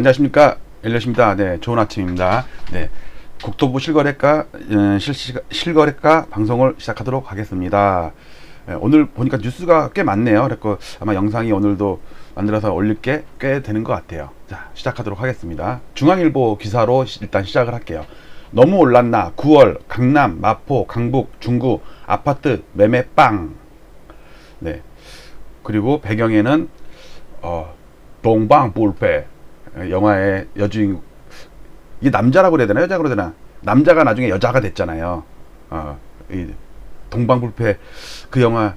네, 안녕하십니까. 엘리엇입니다. 네, 좋은 아침입니다. 네. 국토부 실거래가, 음, 실시, 실거래가 방송을 시작하도록 하겠습니다. 네, 오늘 보니까 뉴스가 꽤 많네요. 그래서 아마 영상이 오늘도 만들어서 올릴 게 꽤 되는 것 같아요. 자, 시작하도록 하겠습니다. 중앙일보 기사로 시- 일단 시작을 할게요. 너무 올랐나? 9월 강남, 마포, 강북, 중구 아파트 매매 빵. 네. 그리고 배경에는 어, 동방불패 영화의 여주인 이게 남자라고 그래야 되나 여자라고 그래야 되나 남자가 나중에 여자가 됐잖아요. 어, 이 동방불패 그 영화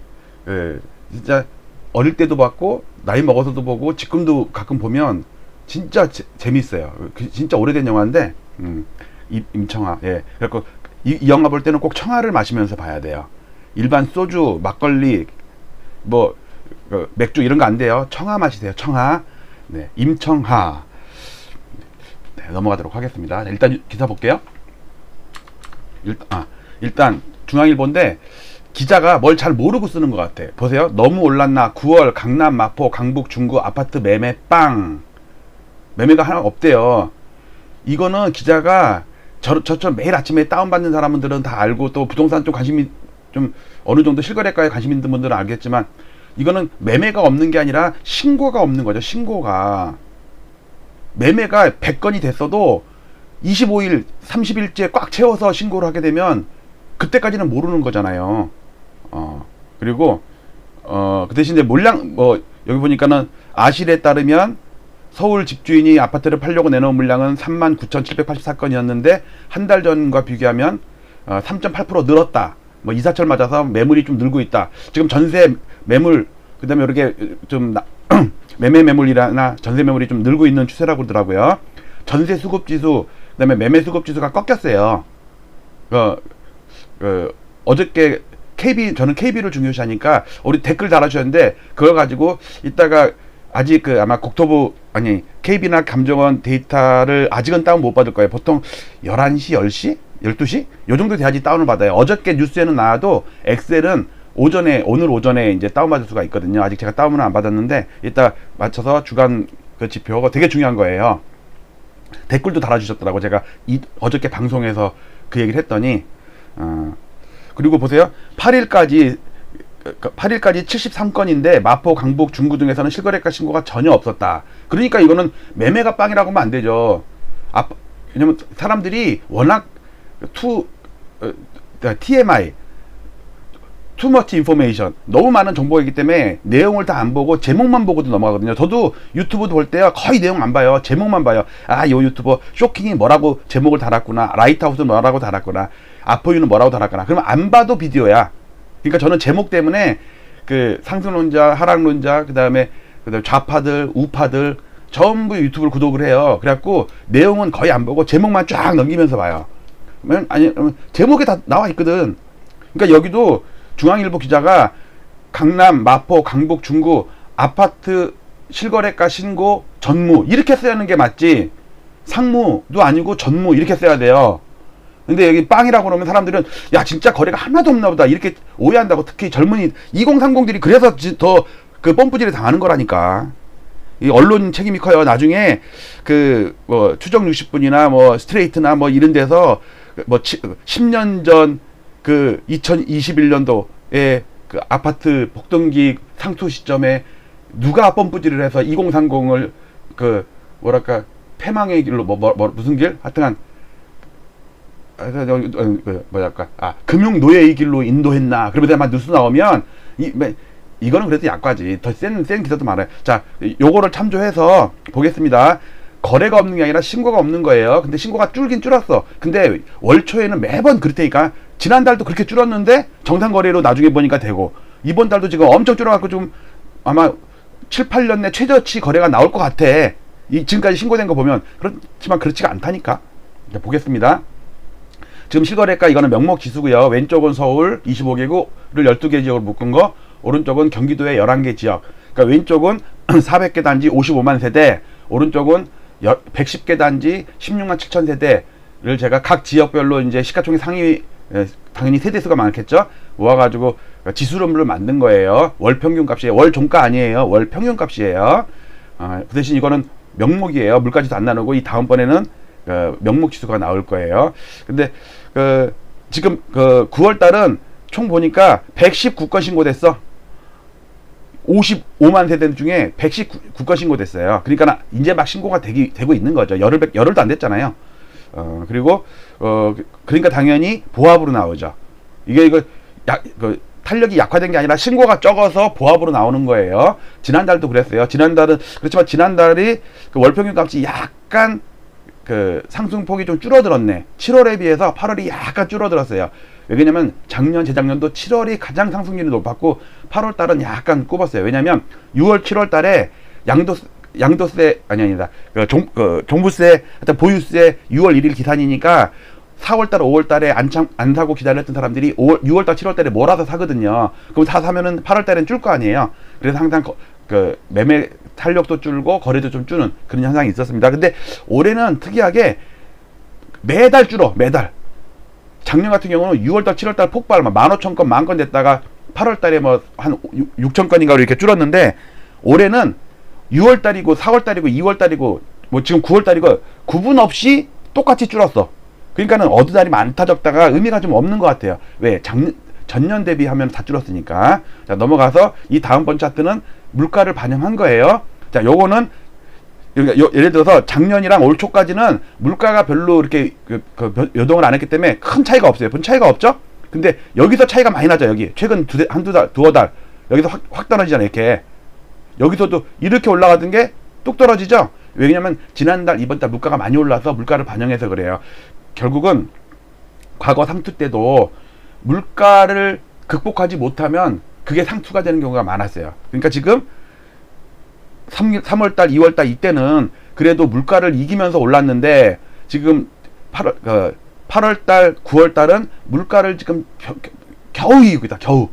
예, 진짜 어릴 때도 봤고 나이 먹어서도 보고 지금도 가끔 보면 진짜 재, 재밌어요. 그 진짜 오래된 영화인데 음, 임, 임청아 예 그래갖고 이, 이 영화 볼 때는 꼭 청아를 마시면서 봐야 돼요. 일반 소주 막걸리 뭐그 맥주 이런 거 안 돼요. 청아 마시세요. 청아. 네, 임청하. 네, 넘어가도록 하겠습니다. 네, 일단 기사 볼게요. 일단 아, 일단 중앙일보인데 기자가 뭘 잘 모르고 쓰는 것 같아. 보세요. 너무 올랐나? 9월 강남, 마포, 강북, 중구 아파트 매매 빵. 매매가 하나 없대요. 이거는 기자가 저, 저처럼 매일 아침에 다운받는 사람들은 다 알고 또 부동산 쪽 관심이 좀 어느 정도 실거래가에 관심 있는 분들은 알겠지만 이거는 매매가 없는 게 아니라 신고가 없는 거죠. 신고가. 매매가 100건이 됐어도 25일, 30일째 꽉 채워서 신고를 하게 되면 그때까지는 모르는 거잖아요. 어. 그리고 어, 그 대신 이제 물량 뭐 여기 보니까는 아실에 따르면 서울 집주인이 아파트를 팔려고 내놓은 물량은 39,784건이었는데 한 달 전과 비교하면 어, 3.8% 늘었다. 뭐 이사철 맞아서 매물이 좀 늘고 있다. 지금 전세 매물 그다음에 이렇게 좀 나- 매매 매물이나 전세 매물이 좀 늘고 있는 추세라고 그러더라고요. 전세 수급 지수 그다음에 매매 수급 지수가 꺾였어요. 그, 그 어저께 KB 저는 KB를 중요시하니까 우리 댓글 달아주셨는데 그걸 가지고 이따가 아직 그 아마 국토부 아니 KB나 감정원 데이터를 아직은 다운 못 받을 거예요. 보통 11시, 10시, 12시 요 정도 돼야지 다운을 받아요. 어저께 뉴스에는 나와도 엑셀은 오전에 오늘 오전에 이제 다운 받을 수가 있거든요. 아직 제가 다운을 안 받았는데 이따 맞춰서 주간 그 지표가 되게 중요한 거예요. 댓글도 달아주셨더라고 제가 이, 어저께 방송에서 그 얘기를 했더니 어, 그리고 보세요 8일까지 8일까지 73건인데 마포, 강북, 중구 등에서는 실거래가 신고가 전혀 없었다. 그러니까 이거는 매매가 빵이라고 하면 안 되죠. 아, 왜냐면 사람들이 워낙 투 어, TMI 투머치 인포메이션 너무 많은 정보이기 때문에 내용을 다 안 보고 제목만 보고도 넘어가거든요. 저도 유튜브도 볼 때요 거의 내용 안 봐요. 제목만 봐요. 아, 요 유튜버 쇼킹이 뭐라고 제목을 달았구나. 라이트하우스 뭐라고 달았구나. 아포유는 뭐라고 달았구나. 그러면 안 봐도 비디오야. 그러니까 저는 제목 때문에 그 상승론자, 하락론자, 그 다음에 그다음에 좌파들, 우파들 전부 유튜브를 구독을 해요. 그래갖고 내용은 거의 안 보고 제목만 쫙 넘기면서 봐요. 아니 제목에 다 나와 있거든. 그러니까 여기도 중앙일보 기자가 강남, 마포, 강북, 중구 아파트 실거래가 신고 전무 이렇게 써야 하는 게 맞지. 상무도 아니고 전무 이렇게 써야 돼요. 근데 여기 빵이라고 그러면 사람들은 야 진짜 거래가 하나도 없나 보다 이렇게 오해한다고 특히 젊은이 2030들이 그래서 더그 pom프질을 당하는 거라니까. 이 언론 책임이 커요. 나중에 그 뭐 추정 60분이나 뭐 스트레이트나 뭐 이런 데서 뭐 10년 전 그 2021년도에 그 아파트 복등기 상투 시점에 누가 펌프질을 해서 2030을 그 뭐랄까 패망의 길로 뭐, 뭐, 뭐 무슨 길? 하여튼간 아, 그, 뭐랄까. 아 금융 노예의 길로 인도했나. 그러면서 막 뉴스 나오면 이 매- 이거는 그래도 약과지. 더 센 센 기사도 많아요. 자 요거를 참조해서 보겠습니다 거래가 없는 게 아니라 신고가 없는 거예요. 근데 신고가 줄긴 줄었어. 근데 월 초에는 매번 그렇다니까. 지난달도 그렇게 줄었는데 정상 거래로 나중에 보니까 되고. 이번 달도 지금 엄청 줄어갖고 좀 아마 7, 8년 내 최저치 거래가 나올 것 같아. 이 지금까지 신고된 거 보면. 그렇지만 그렇지가 않다니까. 이제 보겠습니다. 지금 실거래가 이거는 명목 지수고요. 왼쪽은 서울 25개국을 12개 지역으로 묶은 거, 오른쪽은 경기도의 11개 지역. 그러니까 왼쪽은 400개 단지 55만 세대, 오른쪽은 110개 단지 16만 7천 세대를 제가 각 지역별로 이제 시가총액 상위 예, 당연히 세대수가 많겠죠. 모아가지고 지수론을 만든 거예요. 월 평균 값이에요. 월 종가 아니에요. 월 평균 값이에요. 아, 그 대신 이거는 명목이에요. 물가지수 안 나누고 이 다음번에는 그 명목 지수가 나올 거예요. 근데 그 지금 그 9월 달은 총 보니까 119건 신고됐어. 55만 세대 중에 119건 신고됐어요. 그러니까 이제 막 신고가 되기, 되고 있는 거죠. 열흘, 열흘도 안 됐잖아요. 어, 그리고, 어, 그러니까 당연히 보합으로 나오죠. 이게 이거, 약, 그, 탄력이 약화된 게 아니라 신고가 적어서 보합으로 나오는 거예요. 지난달도 그랬어요. 지난달은, 그렇지만 지난달이 그 월평균 값이 약간 그 상승폭이 좀 줄어들었네. 7월에 비해서 8월이 약간 줄어들었어요. 왜냐면 작년, 재작년도 7월이 가장 상승률이 높았고 8월 달은 약간 꼽았어요. 왜냐면 6월, 7월 달에 양도 양도세 아니 아니다. 그 종, 그 종부세, 하여튼 보유세 6월 1일 기산이니까 4월 달, 5월 달에 안, 참, 안 사고 기다렸던 사람들이 5월, 6월 달, 7월 달에 몰아서 사거든요. 그럼 다 사면은 8월 달엔 줄 거 아니에요. 그래서 항상 거, 그 매매 탄력도 줄고 거래도 좀 주는 그런 현상이 있었습니다. 근데 올해는 특이하게 매달 줄어, 매달. 작년 같은 경우는 6월달, 7월달 폭발, 막 15,000건, 만 건 됐다가 8월달에 뭐 한 6,000건인가 이렇게 줄었는데 올해는 6월달이고 4월달이고 2월달이고 뭐 지금 9월달이고 구분 없이 똑같이 줄었어. 그러니까는 어느 달이 많다 적다가 의미가 좀 없는 것 같아요. 왜? 작년, 전년 대비하면 다 줄었으니까. 자, 넘어가서 이 다음번 차트는 물가를 반영한 거예요. 자, 요거는 그러니까 요- 예를 들어서 작년이랑 올 초까지는 물가가 별로 이렇게 그, 그 변- 요동을 안 했기 때문에 큰 차이가 없어요. 본 차이가 없죠? 근데 여기서 차이가 많이 나죠. 여기 최근 두, 대- 한두 달, 두어 달 여기서 확, 확 떨어지잖아요. 이렇게 여기서도 이렇게 올라가던 게 뚝 떨어지죠. 왜냐면 지난달 이번 달 물가가 많이 올라서 물가를 반영해서 그래요. 결국은 과거 상투 때도 물가를 극복하지 못하면 그게 상투가 되는 경우가 많았어요. 그러니까 지금 3, 3월달, 2월달 이때는 그래도 물가를 이기면서 올랐는데 지금 8월, 그 8월달, 9월달은 물가를 지금 겨우 이기고 있다. 겨우.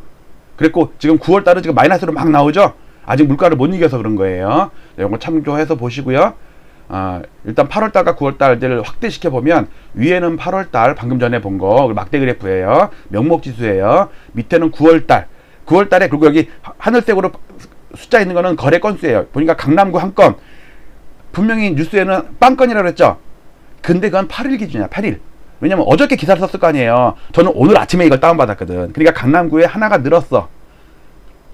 그랬고 지금 9월달은 지금 마이너스로 막 나오죠. 아직 물가를 못 이겨서 그런 거예요. 네, 이거 참조해서 보시고요. 아, 일단 8월달과 9월달들을 확대시켜 보면 위에는 8월달 방금 전에 본 거 막대 그래프예요. 명목 지수예요. 밑에는 9월달. 9월달에 그리고 여기 하- 하늘색으로 숫자 있는 거는 거래 건수예요. 보니까 강남구 한 건. 분명히 뉴스에는 빵건이라고 그랬죠. 근데 그건 8일 기준이야. 8일. 왜냐면 어저께 기사를 썼을 거 아니에요. 저는 오늘 아침에 이걸 다운받았거든. 그러니까 강남구에 하나가 늘었어.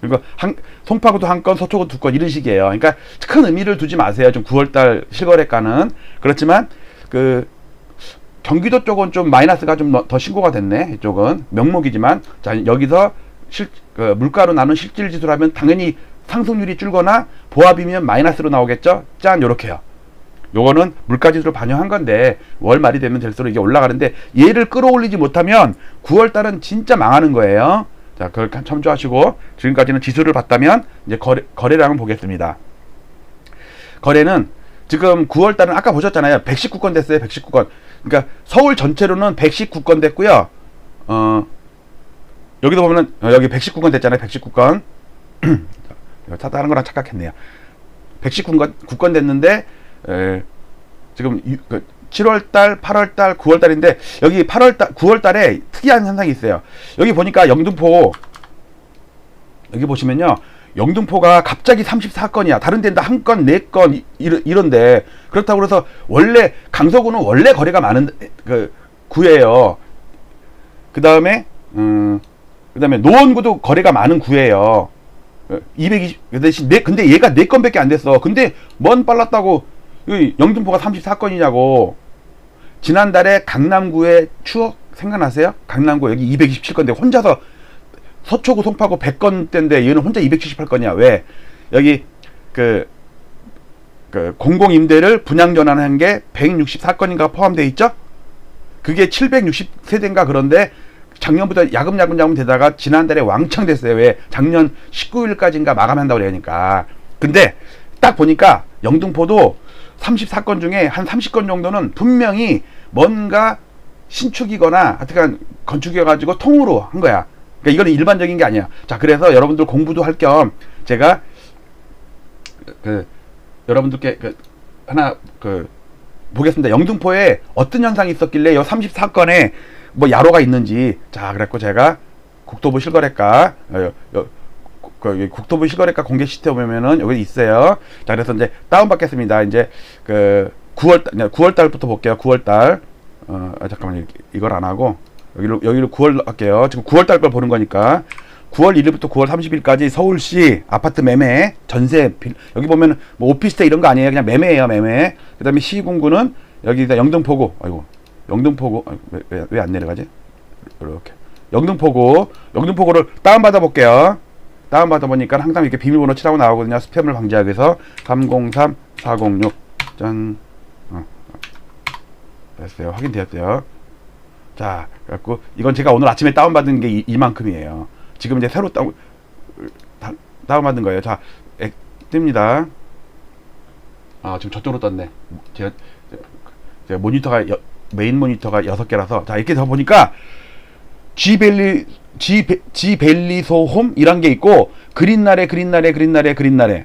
그리고 한, 송파구도 한 건, 서초구 두 건 이런 식이에요. 그러니까 큰 의미를 두지 마세요. 좀 9월달 실거래가는 그렇지만 그 경기도 쪽은 좀 마이너스가 좀 더 신고가 됐네. 이쪽은 명목이지만 자 여기서 실, 그 물가로 나눈 실질 지수라면 당연히 상승률이 줄거나 보합이면 마이너스로 나오겠죠. 짠 요렇게요. 요거는 물가 지수를 반영한 건데 월 말이 되면 될수록 이게 올라가는데 얘를 끌어올리지 못하면 9월 달은 진짜 망하는 거예요. 자, 그걸 참조하시고 지금까지는 지수를 봤다면 이제 거래 거래량을 보겠습니다. 거래는 지금 9월 달은 아까 보셨잖아요. 119건 됐어요. 119건. 그러니까 서울 전체로는 119건 됐고요. 어 여기도 보면은 어, 여기 119건 됐잖아요. 119건. 자, 다른 거랑 착각했네요. 119건 9건 됐는데 에, 지금 유, 그 7월 달, 8월 달, 9월 달인데 여기 8월 달, 9월 달에 특이한 현상이 있어요. 여기 보니까 영등포 여기 보시면요. 영등포가 갑자기 34건이야. 다른 데는 한 건, 네 건 이런데 그렇다고 그래서 원래 강서구는 원래 거래가 많은 그 구예요. 그 다음에 음 그 다음에 노원구도 거래가 많은 구예요. 220, 그 대신 네, 근데 얘가 4건밖에 안 됐어. 근데 뭔 빨랐다고, 이 영등포가 34건이냐고. 지난달에 강남구의 추억 생각나세요? 강남구 여기 227건데 혼자서 서초구 송파구 100건대인데 얘는 혼자 278건이야. 왜? 여기 그, 그 공공 임대를 분양 전환한 게 164건인가 포함되어 있죠? 그게 760세대인가 그런데 작년부터 야금야금 야금 되다가 지난달에 왕창 됐어요. 왜? 작년 19일까지인가 마감한다고 그러니까. 근데 딱 보니까 영등포도 34건 중에 한 30건 정도는 분명히 뭔가 신축이거나 하여튼 건축이어가지고 통으로 한 거야. 그러니까 이거는 일반적인 게 아니야. 자, 그래서 여러분들 공부도 할 겸 제가 그 여러분들께 그 하나 그 보겠습니다. 영등포에 어떤 현상이 있었길래 요 34건에 뭐 야로가 있는지 자 그랬고 제가 국토부 실거래가 어, 요- 요- 그 여기 국토부 실거래가 공개 시트에 보면은 여기 있어요. 자, 그래서 이제 다운 받겠습니다. 이제 그 9월 달 9월 달부터 볼게요. 9월 달. 어, 아, 잠깐만 요 이걸 안 하고 여기로 여기로 9월 할게요. 지금 9월 달 걸 보는 거니까 9월 1일부터 9월 30일까지 서울시 아파트 매매 전세 빌, 여기 보면 뭐 오피스텔 이런 거 아니에요. 그냥 매매예요, 매매. 그다음에 시군구는 여기다 영등포구. 아이고. 영등포구 왜 안 내려가지? 이렇게. 영등포구. 영등포구를 다운 받아 볼게요. 다운 받아 보니까 항상 이렇게 비밀번호 치라고 나오거든요. 스팸을 방지하기 위해서 303 406 짠. 어. 됐어요. 확인되었어요. 자, 그래갖고 이건 제가 오늘 아침에 다운받은 게 이, 이만큼이에요. 지금 이제 새로 다운 다, 다운받은 거예요. 자, 엑, 뜹니다. 아, 지금 저쪽으로 떴네. 제가, 제가 모니터가 여, 메인 모니터가 여섯 개라서 자 이렇게 더 보니까 G밸리 G G밸리소 홈이란 게 있고 그린날에 그린날에 그린날에 그린날에.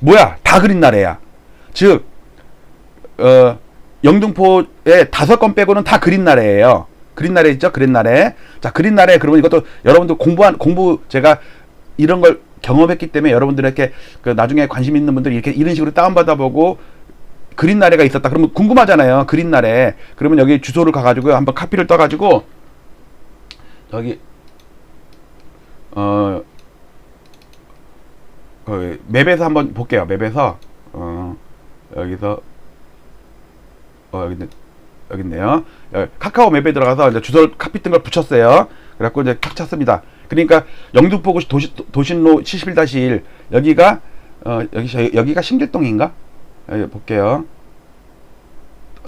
뭐야? 다 그린날에야. 즉 어, 영등포에 다섯 건 빼고는 다 그린날에예요. 그린날에 있죠? 그린날에. 자 그린날에 그러면 이것도 여러분들 공부한 공부 제가 이런 걸 경험했기 때문에 여러분들에게 그 나중에 관심 있는 분들이 이렇게 이런 식으로 다운받아 보고 그린 나래가 있었다. 그러면 궁금하잖아요. 그린 나래. 그러면 여기 주소를 가가지고 한번 카피를 떠가지고 저기 어 그 맵에서 한번 볼게요. 맵에서 어 여기서 어 여기 있네 여기 있네요. 여기 카카오 맵에 들어가서 이제 주소를 카피 뜬 걸 붙였어요. 그래갖고 이제 탁 찼습니다. 그러니까 영등포구 도시 도신로 71-1 여기가 어 여기 여기가 신길동인가? 여기 볼게요.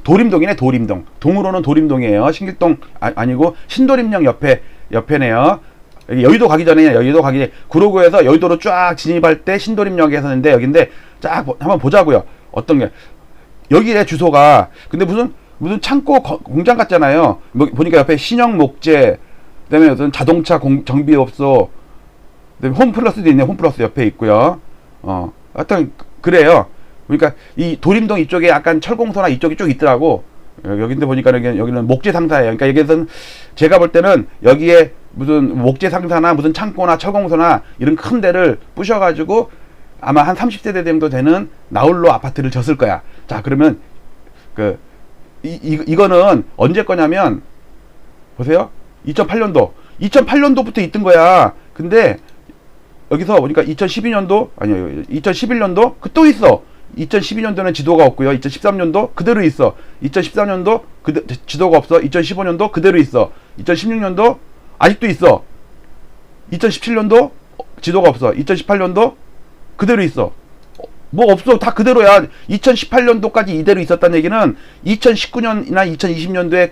도림동이네 도림동. 동으로는 도림동이에요. 신길동 아, 니고 신도림역 옆에 옆에네요. 여기 여의도 가기 전에 여의도 가기 전에 구로구에서 여의도로 쫙 진입할 때 신도림역에 서는데 여긴데 쫙 보- 한번 보자고요. 어떤 게 여기에 주소가 근데 무슨 무슨 창고 거- 공장 같잖아요. 뭐, 보니까 옆에 신형 목재 그다음에 무슨 자동차 공, 정비업소 그다음에 홈플러스도 있네. 홈플러스 옆에 있고요. 어, 하여튼 그래요. 그러니까 이 도림동 이쪽에 약간 철공소나 이쪽이 쭉 있더라고. 여- 여기인데 보니까 여기, 여기는 목재 상사예요. 그러니까 여기에서는 제가 볼 때는 여기에 무슨 목재 상사나 무슨 창고나 철공소나 이런 큰 데를 부셔가지고 아마 한 30세대 정도 되는 나홀로 아파트를 졌을 거야. 자, 그러면 그, 이, 이, 이거는 언제 거냐면 보세요. 2008년도. 2008년도부터 있던 거야. 근데 여기서 보니까 2012년도 아니요 2011년도 그 또 있어 2012년도는 지도가 없고요. 2013년도 그대로 있어. 2014년도 그대, 지도가 없어. 2015년도 그대로 있어. 2016년도 아직도 있어. 2017년도 지도가 없어. 2018년도 그대로 있어. 어, 뭐 없어. 다 그대로야. 2018년도까지 이대로 있었다는 얘기는 2019년이나 2020년도에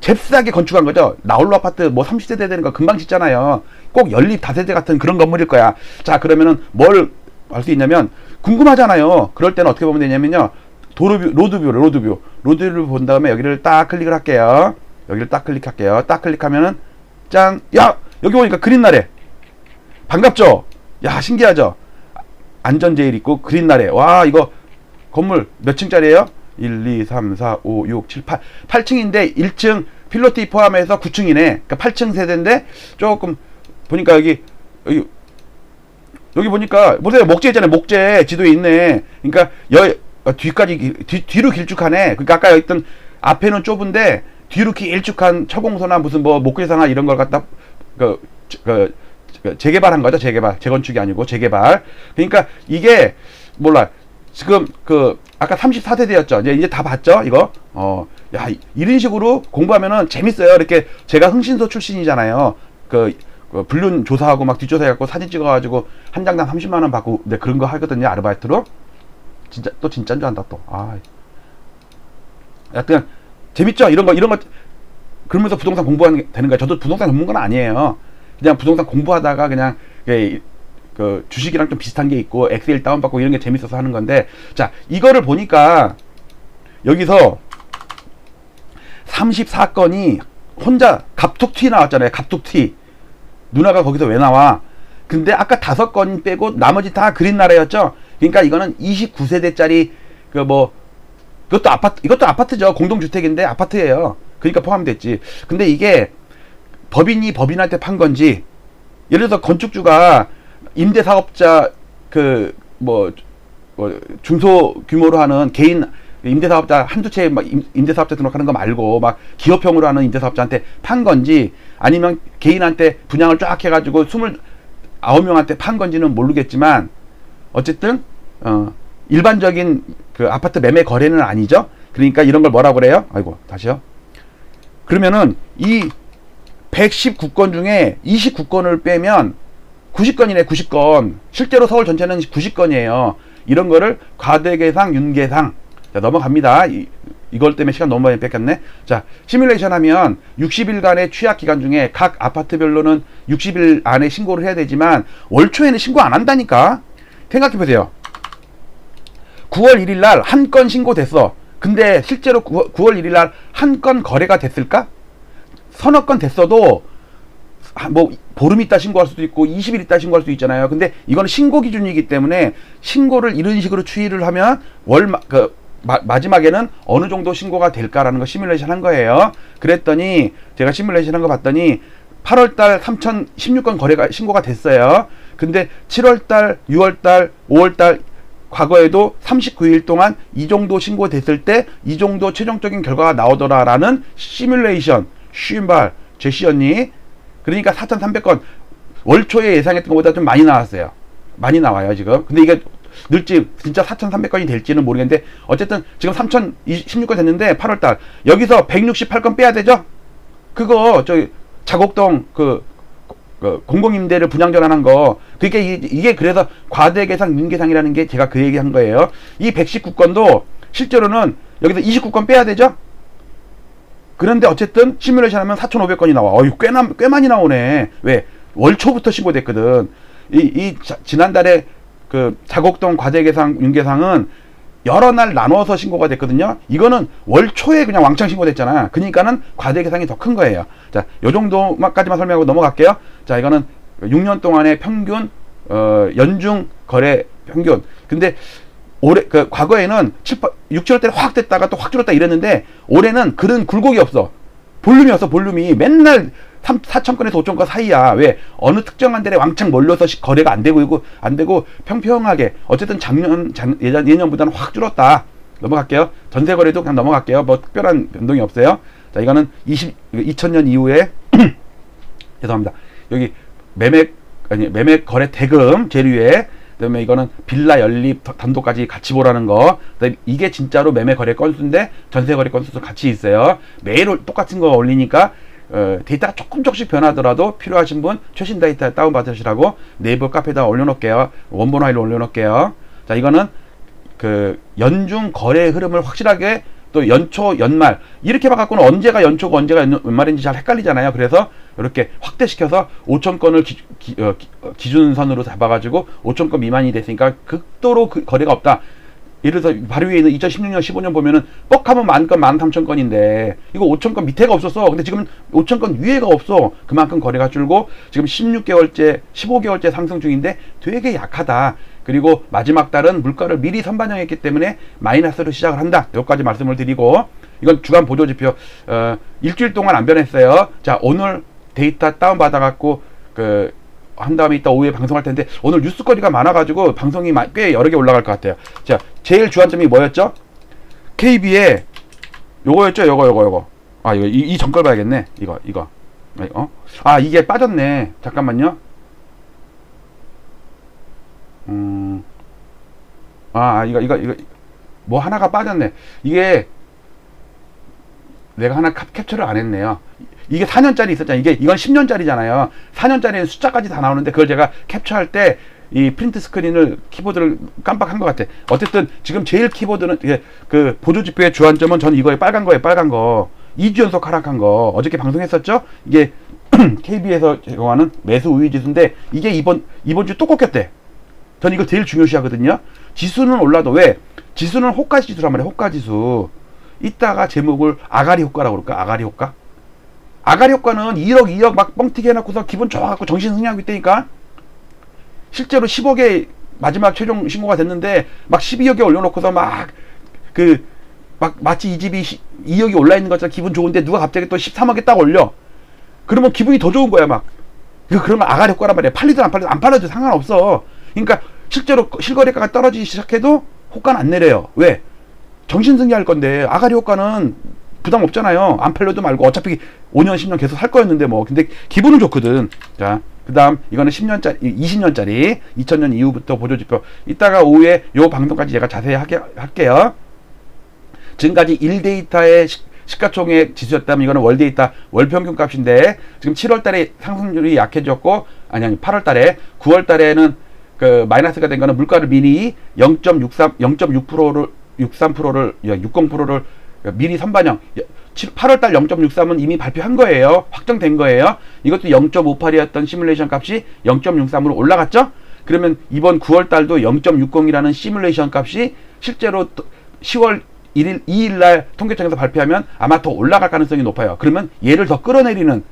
잽싸게 건축한 거죠. 나홀로 아파트 뭐 30세대 되는 거 금방 짓잖아요. 꼭 연립 다세대 같은 그런 건물일 거야. 자, 그러면은 뭘 할 수 있냐면 궁금하잖아요. 그럴 때는 어떻게 보면 되냐면요. 도로뷰, 로드뷰, 로드뷰. 로드뷰를 본 다음에 여기를 딱 클릭을 할게요. 여기를 딱 클릭할게요. 딱 클릭하면은 짠! 야! 여기 보니까 그린날에 반갑죠? 야, 신기하죠? 안전 제일 있고 그린날에 와, 이거 건물 몇 층짜리예요? 1, 2, 3, 4, 5, 6, 7, 8. 8층인데 1층 필로티 포함해서 9층이네. 그러니까 8층 세대인데 조금 보니까 여기 여기 여기 보니까 보세요. 목재 있잖아요. 목재 지도에 있네. 그러니까 여 어, 뒤까지 길- 뒤, 뒤로 길쭉하네. 그러니까 아까 있던 앞에는 좁은데 뒤로 길쭉한 처공소나 무슨 뭐 목재상화 이런 걸 갖다 그, 그, 그 재개발한 거죠. 재개발. 재건축이 아니고 재개발. 그러니까 이게 몰라. 지금 그 아까 34세대였죠. 이제 이제 다 봤죠, 이거. 어, 야 이- 이런 식으로 공부하면은 재밌어요. 이렇게 제가 흥신소 출신이잖아요. 그, 그 불륜 조사하고 막 뒷조사해갖고 사진 찍어가지고 한 장당 30만 원 받고 네, 그런 거 하거든요, 아르바이트로. 진짜 또 진짜인 줄 안다 또. 아, 하여튼 재밌죠, 이런 거 이런 거 그러면서 부동산 공부하는 게 되는 거예요. 저도 부동산 전문가는 아니에요. 그냥 부동산 공부하다가 그냥 그, 그 주식이랑 좀 비슷한 게 있고 엑셀 다운받고 이런 게 재밌어서 하는 건데 자 이거를 보니까 여기서 34건이 혼자 갑툭튀 나왔잖아요. 갑툭튀 누나가 거기서 왜 나와? 근데 아까 다섯 건 빼고 나머지 다 그린 나라였죠. 그러니까 이거는 29세대짜리 그뭐 그것도 아파트 이것도 아파트죠. 공동주택인데 아파트예요. 그러니까 포함됐지. 근데 이게 법인이 법인한테 판 건지 예를 들어서 건축주가 임대 사업자 그뭐 중소 규모로 하는 개인 임대사업자 한두 채 임대사업자 등록하는 거 말고 막 기업형으로 하는 임대사업자한테 판 건지 아니면 개인한테 분양을 쫙 해가지고 스물 아홉 명한테 판 건지는 모르겠지만 어쨌든 어 일반적인 그 아파트 매매 거래는 아니죠. 그러니까 이런 걸 뭐라고 그래요? 아이고 다시요. 그러면은 이 119건 중에 29건을 빼면 90건이네 90건 실제로 서울 전체는 90건이에요 이런 거를 과대계상 윤계상 자 넘어갑니다 이, 이걸 때문에 시간 너무 많이 뺏겼네. 자 시뮬레이션 하면 60일간의 취약 기간 중에 각 아파트별로는 60일 안에 신고를 해야 되지만 월 초에는 신고 안 한다니까. 생각해 보세요. 9월 1일 날 한 건 신고됐어. 근데 실제로 9월, 9월 1일 날 한 건 거래가 됐을까? 서너 건 됐어도 아, 뭐 보름 있다 신고할 수도 있고 20일 있다 신고할 수도 있잖아요. 근데 이거는 신고 기준이기 때문에 신고를 이런 식으로 추이를 하면 월그 마 지막에는 어느 정도 신고가 될까라는 거 시뮬레이션 한 거예요. 그랬더니 제가 시뮬레이션 한 거 봤더니 8월 달 3016건 거래가 신고가 됐어요. 근데 7월 달, 6월 달, 5월 달 과거에도 39일 동안 이 정도 신고됐을 때 이 정도 최종적인 결과가 나오더라라는 시뮬레이션 쉰발 제시 언니 그러니까 4,300건 월 초에 예상했던 것보다 좀 많이 나왔어요. 많이 나와요 지금. 근데 이게 늘지 진짜 4,300건이 될지는 모르겠는데 어쨌든 지금 3,016건 됐는데 8월달 여기서 168건 빼야 되죠? 그거 저 자곡동 그, 그 공공임대를 분양 전환한 거 그게 이- 이게 그래서 과대 계상 윤계상이라는 게 제가 그 얘기한 거예요. 이 119건도 실제로는 여기서 29건 빼야 되죠? 그런데 어쨌든 시뮬레이션 하면 4,500건이 나와. 어이, 꽤나, 꽤 많이 나오네. 왜? 월 초부터 신고됐거든. 이, 이, 자- 지난달에 그 자곡동 과대계상, 윤계상은 여러 날 나눠서 신고가 됐거든요. 이거는 월 초에 그냥 왕창 신고됐잖아. 그러니까는 과대 계상이 더 큰 거예요. 자, 요 정도까지만 설명하고 넘어갈게요. 자, 이거는 6년 동안의 평균, 어, 연중 거래 평균. 근데 올해 그 과거에는 7, 6, 7월 때는 확 됐다가 또 확 줄었다 이랬는데 올해는 그런 굴곡이 없어. 볼륨이 없어. 볼륨이 맨날 3, 4천 건에서 5천 건 사이야. 왜 어느 특정한 데에 왕창 몰려서 시- 거래가 안 되고 이거 안 되고 평평하게 어쨌든 작년 작, 예전 예년보다는 확 줄었다. 넘어갈게요. 전세 거래도 그냥 넘어갈게요. 뭐 특별한 변동이 없어요. 자, 이거는 20 2000년 이후에 죄송합니다. 여기 매매 아니 매매 거래 대금 제일 위에 그다음에 이거는 빌라 연립 더- 단독까지 같이 보라는 거. 그다음에 이게 진짜로 매매 거래 건수인데 전세 거래 건수도 같이 있어요. 매일 올- 똑같은 거 올리니까 어, 데이터가 조금 조금씩 변하더라도 필요하신 분 최신 데이터 다운 받으시라고 네이버 카페에다 올려놓을게요. 원본 파일로 올려놓을게요. 자 이거는 그 연중 거래 흐름을 확실하게 또 연초 연말 이렇게 봐갖고는 언제가 연초고 언제가 연- 연말인지 잘 헷갈리잖아요. 그래서 이렇게 확대시켜서 5천 건을 기, 준선으로 잡아가지고 5천 건 미만이 됐으니까 극도로 그 거래가 없다. 예를 들어서 바로 위에 있는 2016년 15년 보면은 뻑하면 만 건, 만 삼천 건인데 이거 5천 건 밑에가 없었어. 근데 지금 5천 건 위에가 없어. 그만큼 거래가 줄고 지금 16개월째, 15개월째 상승 중인데 되게 약하다. 그리고 마지막 달은 물가를 미리 선반영했기 때문에 마이너스로 시작을 한다. 여기까지 말씀을 드리고 이건 주간 보조 지표 어, 일주일 동안 안 변했어요. 자 오늘 데이터 다운 받아갖고 그 한 다음에 이따 오후에 방송할 텐데 오늘 뉴스거리가 많아가지고 방송이 마- 꽤 여러 개 올라갈 것 같아요. 자 제일 주안점이 뭐였죠? KB에 요거였죠, 요거 요거 요거. 아 이거 이, 이 전걸 봐야겠네. 이거 이거. 어? 아 이게 빠졌네. 잠깐만요. 음. 아, 아, 이거, 이거, 이거, 뭐 하나가 빠졌네. 이게, 내가 하나 캡, 캡처를 안 했네요. 이게 4년짜리 있었잖아요. 이게, 이건 10년짜리잖아요. 4년짜리는 숫자까지 다 나오는데, 그걸 제가 캡처할 때, 이 프린트 스크린을, 키보드를 깜빡한 것 같아. 어쨌든, 지금 제일 키보드는, 그, 보조 지표의 주안점은 저는 이거에 빨간 거에 빨간 거. 2주 연속 하락한 거. 어저께 방송했었죠? 이게, KB에서 제공하는 매수 우위 지수인데, 이게 이번, 이번 주 또 꺾였대. 전 이거 제일 중요시 하거든요. 지수는 올라도 왜? 지수는 호가 지수란 말이에요. 호가 지수. 이따가 제목을 아가리 효과라고 그럴까? 아가리 효과? 아가리 효과는 1억, 2억 막 뻥튀기 해놓고서 기분 좋아갖고 정신 승리하고 있다니까? 실제로 10억에 마지막 최종 신고가 됐는데 막 12억에 올려놓고서 막 그, 막 마치 이 집이 2억이 올라 있는 것처럼 기분 좋은데 누가 갑자기 또 13억에 딱 올려. 그러면 기분이 더 좋은 거야, 막. 이거 그러면 아가리 효과란 말이야. 팔리든 안 팔리든 안 팔려도 상관없어. 그러니까 실제로 실거래가가 떨어지기 시작해도 효과는 안 내려요. 왜? 정신 승리 할 건데 아가리 효과는 부담 없잖아요. 안 팔려도 말고 어차피 5년 10년 계속 살 거였는데 뭐 근데 기분은 좋거든. 자, 그다음 이거는 10년짜리 20년짜리 2000년 이후부터 보조 지표. 이따가 오후에 요 방송까지 제가 자세히 하게, 할게요. 지금까지 1데이터의 시가총액 지수였다면 이거는 월 데이터 월 평균 값인데 지금 7월 달에 상승률이 약해졌고 아니 아니 8월 달에 9월 달에는 그 마이너스가 된 거는 물가를 미리 0.63 0.6%를 63%를 60%를 미리 선반영 8월 달 0.63은 이미 발표한 거예요. 확정된 거예요. 이것도 0.58이었던 시뮬레이션 값이 0.63으로 올라갔죠? 그러면 이번 9월 달도 0.60이라는 시뮬레이션 값이 실제로 10월 1일 2일 날 통계청에서 발표하면 아마 더 올라갈 가능성이 높아요. 그러면 얘를 더 끌어내리는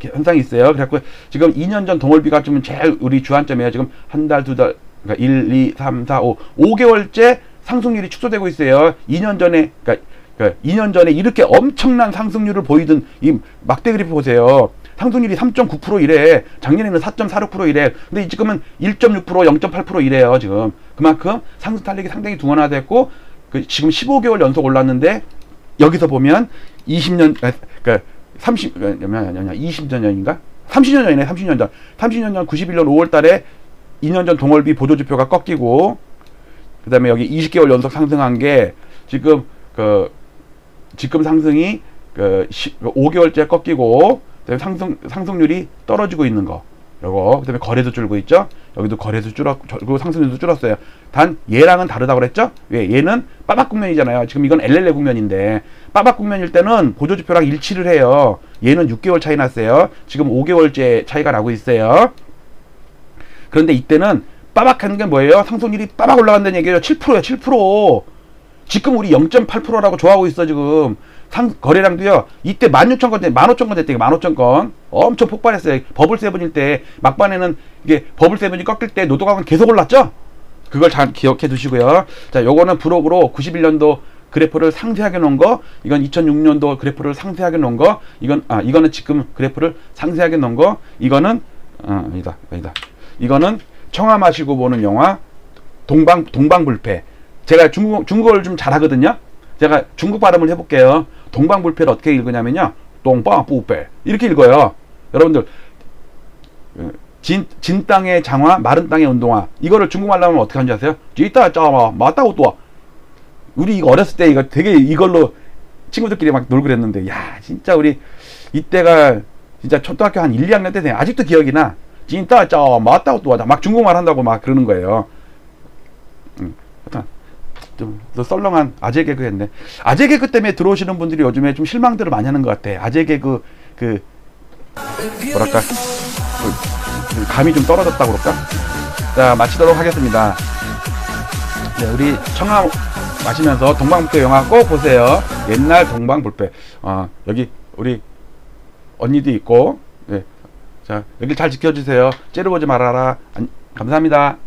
현상이 있어요. 그래갖고 지금 2년 전 동월비가 좀 제일 우리 주안점이에요. 지금 한 달, 두 달, 그러니까 1, 2, 3, 4, 5, 5개월째 상승률이 축소되고 있어요. 2년 전에, 그러니까, 그러니까 2년 전에 이렇게 엄청난 상승률을 보이던 이 막대 그래프 보세요. 상승률이 3.9% 이래. 작년에는 4.46% 이래. 근데 지금은 1.6%, 0.8% 이래요. 지금 그만큼 상승 탄력이 상당히 둔화됐고 그 지금 15개월 연속 올랐는데 여기서 보면 20년 그러니까 30 몇년 20년 전인가? 30년 전이네. 30년 전. 30년 전 91년 5월 달에 2년 전 동월비 보조 지표가 꺾이고 그다음에 여기 20개월 연속 상승한 게 지금 그 지금 상승이 그 5개월째 꺾이고 그다음에 상승 상승률이 떨어지고 있는 거. 요거 그다음에 거래도 줄고 있죠. 여기도 거래도 줄었고 상승률도 줄었어요. 단 얘랑은 다르다고 그랬죠? 왜? 얘는 빠박 국면이잖아요. 지금 이건 LLA 국면인데 빠박 국면일 때는 보조 지표랑 일치를 해요. 얘는 6개월 차이 났어요. 지금 5개월째 차이가 나고 있어요. 그런데 이때는 빠박한 게 뭐예요? 상승률이 빠박 올라간다는 얘기예요. 7%야, 7%. 지금 우리 0.8%라고 좋아하고 있어, 지금. 상, 거래량도요, 이때 16,000건, 15,000건 됐대, 15,000건. 엄청 폭발했어요. 버블 세븐일 때, 막판에는 이게 버블 세븐이 꺾일 때 노동학은 계속 올랐죠? 그걸 잘 기억해 두시고요. 자, 요거는 브록으로 91년도 그래프를 상세하게 놓은 거, 이건 2006년도 그래프를 상세하게 놓은 거, 이건, 아, 이거는 지금 그래프를 상세하게 놓은 거, 이거는, 아, 아니다, 아니다. 이거는 청아 마시고 보는 영화, 동방, 동방불패. 제가 중국, 중국어를 좀 잘하거든요? 제가 중국 발음을 해볼게요. 동방불패를 어떻게 읽으냐면요. 동방불패. 이렇게 읽어요. 여러분들, 진, 진 땅의 장화, 마른 땅의 운동화. 이거를 중국말로 하면 어떻게 하는지 아세요? 쥐따 짜마, 맞다고 또. 우리 이거 어렸을 때 이거 되게 이걸로 친구들끼리 막 놀고 그랬는데, 야, 진짜 우리 이때가 진짜 초등학교 한 1, 2학년 때 아직도 기억이 나. 진짜 짜 맞다고 또 하자. 막 중국말 한다고 막 그러는 거예요. 좀더 썰렁한 아재 개그 했네. 아재 개그 때문에 들어오시는 분들이 요즘에 좀 실망들을 많이 하는 것 같아. 아재 개그 그 뭐랄까 그 감이 좀 떨어졌다고 그럴까? 자 마치도록 하겠습니다. 네, 우리 청아 마시면서 동방불패 영화 꼭 보세요. 옛날 동방불패. 어, 여기 우리 언니도 있고, 네. 자, 여기 잘 지켜주세요. 째려보지 말아라. 안, 감사합니다.